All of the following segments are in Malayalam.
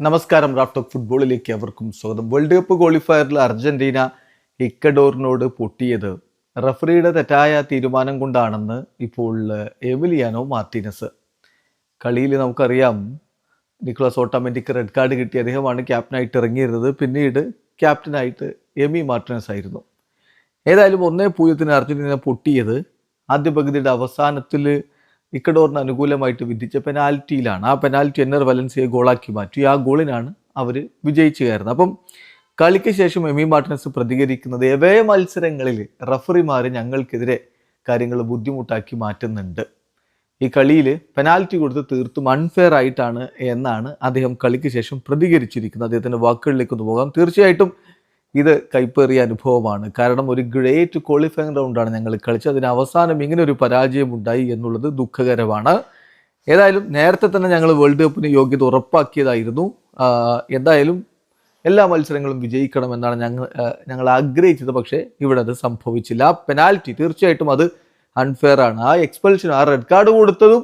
നമസ്കാരം റാഫ്റ്റോക്ക് ഫുട്ബോളിലേക്ക് അവർക്കും സ്വാഗതം. വേൾഡ് കപ്പ് ക്വാളിഫയറിൽ അർജന്റീന ഇക്കഡോറിനോട് പൊട്ടിയത് റഫറിയുടെ തെറ്റായ തീരുമാനം കൊണ്ടാണെന്ന് ഇപ്പോൾ എമിലിയാനോ മാർട്ടിനസ്. കളിയിൽ നമുക്കറിയാം നിക്കോളസ് ഓട്ടോമാറ്റിക് റെഡ് കാർഡ് കിട്ടി അദ്ദേഹമാണ് ക്യാപ്റ്റനായിട്ട് ഇറങ്ങിയിരുന്നത്. പിന്നീട് ക്യാപ്റ്റനായിട്ട് എമി മാർട്ടിനസ് ആയിരുന്നു. ഏതായാലും ഒന്നേ പൂജ്യത്തിന് അർജന്റീന പൊട്ടിയത് ആദ്യ പകുതിയുടെ അവസാനത്തിൽ ഇക്കഡോറിന് അനുകൂലമായിട്ട് വിധിച്ച പെനാൽറ്റിയിലാണ്. ആ പെനാൽറ്റി എന്നർ വലൻസിയെ ഗോളാക്കി മാറ്റി. ആ ഗോളിനാണ് അവർ വിജയിച്ചു കയറുന്നത്. അപ്പം കളിക്ക് ശേഷം എമി മാർട്ടിനസ് പ്രതികരിക്കുന്നത് എവേ മത്സരങ്ങളിൽ റഫറിമാർ ഞങ്ങൾക്കെതിരെ കാര്യങ്ങൾ ബുദ്ധിമുട്ടാക്കി മാറ്റുന്നുണ്ട്. ഈ കളിയിൽ പെനാൽറ്റി കൊടുത്ത് തീർത്തും അൺഫെയർ ആയിട്ടാണ് എന്നാണ് അദ്ദേഹം കളിക്ക് ശേഷം പ്രതികരിച്ചിരിക്കുന്നത്. അദ്ദേഹത്തിന്റെ വാക്കുകളിലേക്ക് ഒന്ന് പോകാം. തീർച്ചയായിട്ടും ഇത് കൈപ്പേറിയ അനുഭവമാണ്. കാരണം ഒരു ഗ്രേറ്റ് ക്വാളിഫയിങ് റൗണ്ടാണ് ഞങ്ങൾ കളിച്ചത്. അതിന് അവസാനം ഇങ്ങനെ ഒരു പരാജയം ഉണ്ടായി എന്നുള്ളത് ദുഃഖകരമാണ്. ഏതായാലും നേരത്തെ തന്നെ ഞങ്ങൾ വേൾഡ് കപ്പിന് യോഗ്യത ഉറപ്പാക്കിയതായിരുന്നു. എന്തായാലും എല്ലാ മത്സരങ്ങളും വിജയിക്കണം എന്നാണ് ഞങ്ങൾ ഞങ്ങൾ ആഗ്രഹിച്ചത്. പക്ഷേ ഇവിടെ അത് സംഭവിച്ചില്ല. പെനാൽറ്റി തീർച്ചയായിട്ടും അത് അൺഫെയർ ആണ്. ആ എക്സ്പെൽഷൻ ആ റെഡ് കാർഡ് കൊടുത്തതും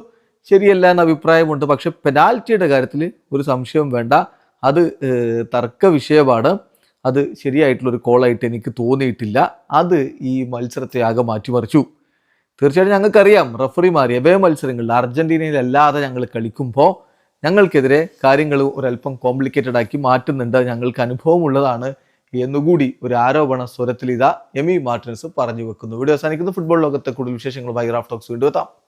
ശരിയല്ല എന്ന അഭിപ്രായമുണ്ട്. പക്ഷെ പെനാൽറ്റിയുടെ കാര്യത്തിൽ ഒരു സംശയവും വേണ്ട. അത് തർക്ക വിഷയമാണ്. അത് ശരിയായിട്ടുള്ളൊരു കോളായിട്ട് എനിക്ക് തോന്നിയിട്ടില്ല. അത് ഈ മത്സരത്തെ ആകെ മാറ്റിമറിച്ചു. തീർച്ചയായിട്ടും ഞങ്ങൾക്കറിയാം റഫറിമാർ എവേ മത്സരങ്ങളിൽ അർജന്റീനയിലല്ലാതെ ഞങ്ങൾ കളിക്കുമ്പോൾ ഞങ്ങൾക്കെതിരെ കാര്യങ്ങൾ ഒരല്പം കോംപ്ലിക്കേറ്റഡ് ആക്കി മാറ്റുന്നുണ്ട്. ഞങ്ങൾക്ക് അനുഭവമുള്ളതാണ് എന്നുകൂടി ഒരു ആരോപണ സ്വരത്തിൽ ഇതാ എമി മാർട്ടിൻസ് പറഞ്ഞു വെക്കുന്നു. വീഡിയോ അവസാനിക്കുന്നു. ഫുട്ബോൾ ലോകത്തെ കൂടുതൽ വിശേഷങ്ങൾ റാഫ് ടോക്സ് വീണ്ടും എത്താം.